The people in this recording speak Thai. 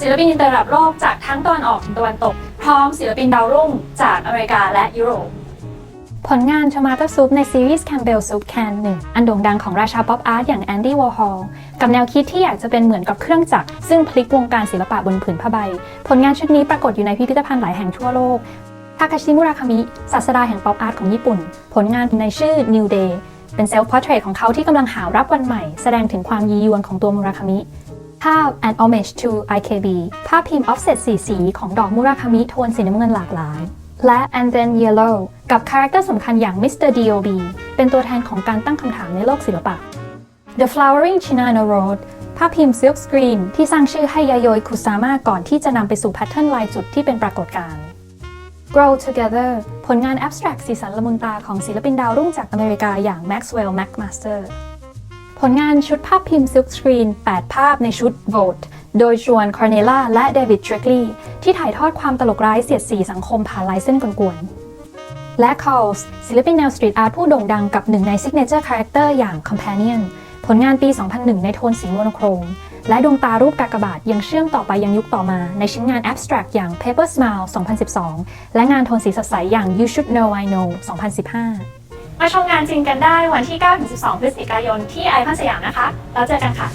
ศิลปินอินเตอร์ระดับโลกจากทั้งตะวันออกถึงตะวันตก พร้อมศิลปินดาวรุ่งจากอเมริกาและยุโรป ผลงาน Tomato Soup ในซีรีส์ Campbell Soup Can 1 อันโด่งดังของราชาป๊อปอาร์ตอย่างแอนดี้วอร์ฮอลกับแนวคิดที่อยากจะเป็นเหมือนกับเครื่องจักร ซึ่งพลิกวงการศิลปะบนผืนผ้าใบ ผลงานชุดนี้ปรากฏอยู่ในพิพิธภัณฑ์หลายแห่งทั่วโลกทาคาชิมุราคามิศาสดาแห่งป๊อปอาร์ตของญี่ปุ่น ผลงานในชื่อ New Day เป็นเซลฟ์พอร์เทรตของเขาที่กำลังหารับวันใหม่ แสดงถึงความยียวนของตัวมุราคามิ ภาพ An Homage to IKB ภาพพิมพ์ offset สีสีของดอกมุราคามิโทนสีน้ำเงินหลากหลาย และ And Then Yellow กับคาแรคเตอร์สำคัญอย่าง Mr. D.O.B เป็นตัวแทนของการตั้งคำถามในโลกศิลปะ The Flowering Chinano Road ภาพพิมพ์ Silk Screen ที่สร้างชื่อให้ยาโยยคุซาม่าก่อนที่จะนำไปสู่แพทเทิร์นลายจุดที่เป็นปรากฏการณ์ Grow Together ผลงาน abstract สีสันละมุนตาของศิลปินดาวรุ่งจากอเมริกาอย่าง Maxwell McMaster ผลงานชุดภาพพิมพ์ Silk Screen 8 ภาพในชุด Vote โดยชวนคอร์เนล่าและเดวิดทริกลีย์ที่ถ่ายทอดความตลกร้ายเสียดสีสังคมผ่านลายเส้นกวนๆ และ Calls ศิลปินแนวสตรีทอาร์ตผู้โด่งดังกับหนึ่งใน Signature Character อย่าง Companion ผลงานปี 2001 ในโทนสีโมโนโครม และดวงตารูปกากบาทยังเชื่อมต่อไปยังยุคต่อมาในชิ้นงาน Abstract อย่าง Paper Smile 2012 และงานโทนสีสดใสอย่าง You Should Know I Know 2015 มาชมงานจริงกันได้วันที่ 9-12 พฤศจิกายนที่ไอคอนสยามนะคะ แล้วเจอกันค่ะ